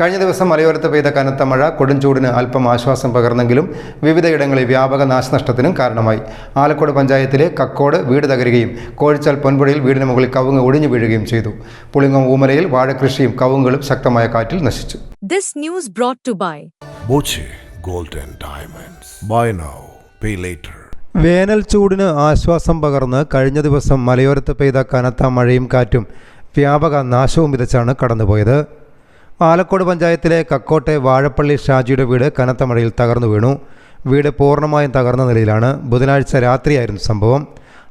കഴിഞ്ഞ ദിവസം മലയോരത്ത് പെയ്ത കനത്ത മഴ കൊടുംചൂടിന് അല്പം ആശ്വാസം പകർന്നെങ്കിലും വിവിധയിടങ്ങളിൽ വ്യാപക നാശനഷ്ടത്തിനും കാരണമായി. ആലക്കോട് പഞ്ചായത്തിലെ കക്കോട് വീട് തകരുകയും കോഴിച്ചാൽ പൊൻപുഴയിൽ വീടിന് മുകളിൽ കവുങ്ങ് ഒടിഞ്ഞു വീഴുകയും ചെയ്തു. പുളിങ്ങം ഊമലയിൽ വാഴകൃഷിയും കവുങ്ങുകളും ശക്തമായ കാറ്റിൽ നശിച്ചു. This news brought to by Boche Golden Diamonds. Buy now, pay later. വേനൽ ചൂടിന് ആശ്വാസം പകർന്ന് കഴിഞ്ഞ ദിവസം മലയോരത്ത് പെയ്ത കനത്ത മഴയും കാറ്റും വ്യാപക നാശവും വിതച്ചാണ് കടന്നുപോയത്. ആലക്കോട് പഞ്ചായത്തിലെ കക്കോട്ടെ വാഴപ്പള്ളി ഷാജിയുടെ വീട് കനത്ത മഴയിൽ തകർന്നു വീണു. വീട് പൂർണമായും തകർന്ന നിലയിലാണ്. ബുധനാഴ്ച രാത്രിയായിരുന്നു സംഭവം.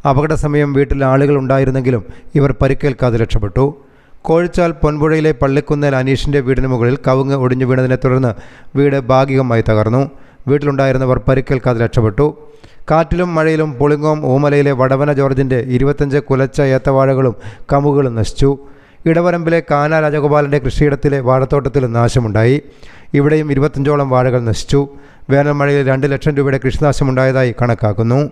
അപകട സമയം വീട്ടിൽ ആളുകൾ ഉണ്ടായിരുന്നെങ്കിലും ഇവർ പരിക്കേൽക്കാതെ രക്ഷപ്പെട്ടു. കോഴിച്ചാൽ പൊൻപുഴയിലെ പള്ളിക്കുന്നേൽ അനീഷിന്റെ വീടിന് മുകളിൽ കവുങ്ങ് ഒടിഞ്ഞു വീണതിനെ തുടർന്ന് വീട് ഭാഗികമായി തകർന്നു. വീട്ടിലുണ്ടായിരുന്നവർ പരിക്കേൽക്കാതെ രക്ഷപ്പെട്ടു. കാറ്റിലും മഴയിലും പുളിങ്ങോം ഊമലയിലെ വടവന ജോർജിന്റെ ഇരുപത്തഞ്ച് കുലച്ച ഏത്തവാഴകളും കമുകളും നശിച്ചു. ഇടവരമ്പിലെ കാന രാജഗോപാലന്റെ കൃഷിയിടത്തിലെ വാഴത്തോട്ടത്തിൽ നാശമുണ്ടായി. ഇവിടെയും ഇരുപത്തഞ്ചോളം വാഴകൾ നശിച്ചു. വേനൽ മഴയിൽ രണ്ട് ലക്ഷം രൂപയുടെ കൃഷിനാശമുണ്ടായതായി കണക്കാക്കുന്നു.